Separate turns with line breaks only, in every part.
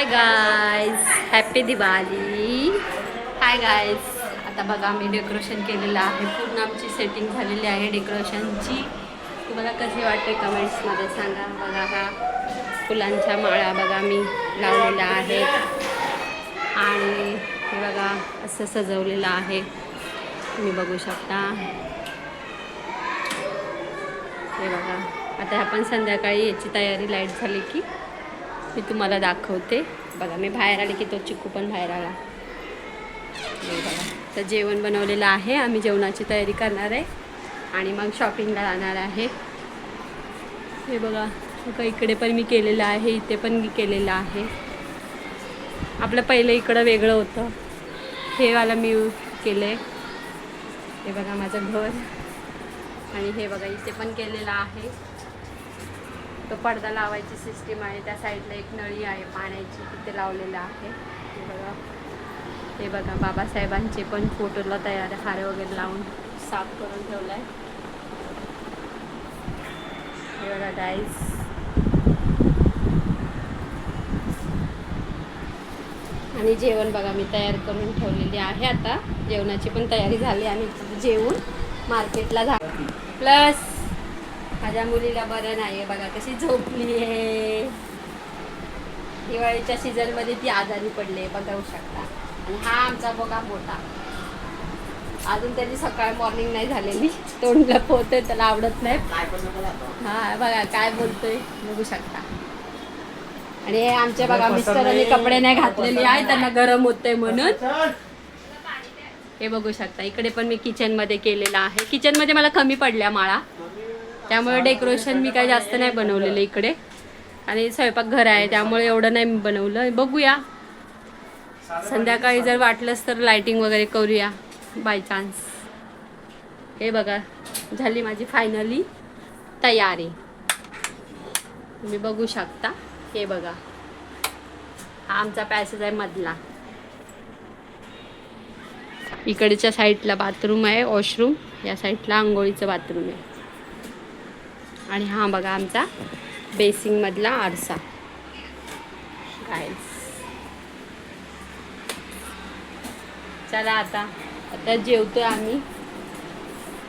Hi guys happy Diwali hi guys आता बघा मी decoration केलेलं आहे. पूर्ण आमची सेटिंग झालेली आहे डेकोरेशनची तुम्हाला कसे वाटते कमेंट्समध्ये सांगा. बघा हा फुलांच्या माळा बघा मी लावलेल्या आहेत आणि हे बघा असं सजवलेलं आहे. तुम्ही बघू शकता. हे बघा. आता आपण संध्याकाळी याची तयारी लाइट झाली की मी तुम्हाला दाखवते. बघा मी बाहेर आले की तो चिक्कू पण बाहेर आला. हे बघा तर जेवण बनवलेलं आहे. आम्ही जेवणाची तयारी करणार आहे. आणि मग शॉपिंगला जाणार आहे. हे बघा बघा इकडे पण मी केलेलं आहे इथे पण मी केलेलं आहे. आपलं पहिलं इकडं वेगळं होतं. हे वाला मी केलं आहे हे बघा माझं घर. आणि हे बघा इथे पण केलेलं आहे. तो पडदा लावायची सिस्टीम आहे त्या साईडला एक नळी आहे पाण्याची तिथे लावलेलं आहे. हे बघा. हे बघा बाबासाहेबांचे पण फोटोला तयार हार वगैरे लावून साफ करून ठेवला आहे हे बघा डाईस आणि जेवण बघा मी तयार करून ठेवलेली आहे आता. जेवणाची पण तयारी झाली आम्ही जेवून मार्केटला झाली प्लस माझ्या मुलीला बरं नाही आहे बघा कशी झोपली आहे दिवाळीच्या सीझनमध्ये ती आजारी पडली बघू शकता. आणि हा आमचा बघा मोठा. अजून त्याची सकाळ मॉर्निंग नाही झालेली तोंडला पोहतोय त्याला आवडत नाही. हा बघा काय बोलतोय बघू शकता. आणि हे आमचे बघा मिस्टरांनी कपडे नाही घातलेले आहे त्यांना गरम होतंय म्हणून. हे बघू शकता इकडे पण मी किचनमध्ये केलेलं आहे. किचनमध्ये मला कमी पडल्या माळा. त्यामुळे डेकोरेशन मी काही जास्त नाही बनवलेलं इकडे. आणि स्वयंपाकघर आहे त्यामुळे एवढं नाही मी बनवलं. बघूया. संध्याकाळी जर वाटलंच तर लायटिंग वगैरे करूया बाय चान्स हे बघा झाली माझी फायनली तयारी. तुम्ही बघू शकता. हे बघा. हा आमचा पॅसेज आहे मधला. इकडच्या साईडला बाथरूम आहे वॉशरूम या साईडला आंघोळीचं बाथरूम आहे. आणि हा बघा आमचा बेसिंगमधला आरसा. गायस चला आता आता जेवतोय आम्ही.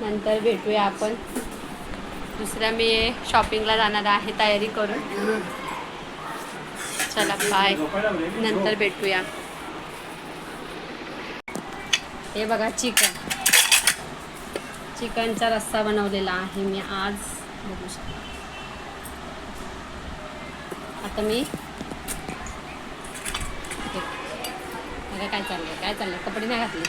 नंतर भेटूया आपण. दुसऱ्या मी शॉपिंगला जाणार आहे तयारी करून. चला बाय नंतर भेटूया. हे बघा चिकन. चिकनचा रस्सा बनवलेला आहे मी आज. बघू शकता. आता मी काय चाललं काय चाललं कपडे नाही घातले.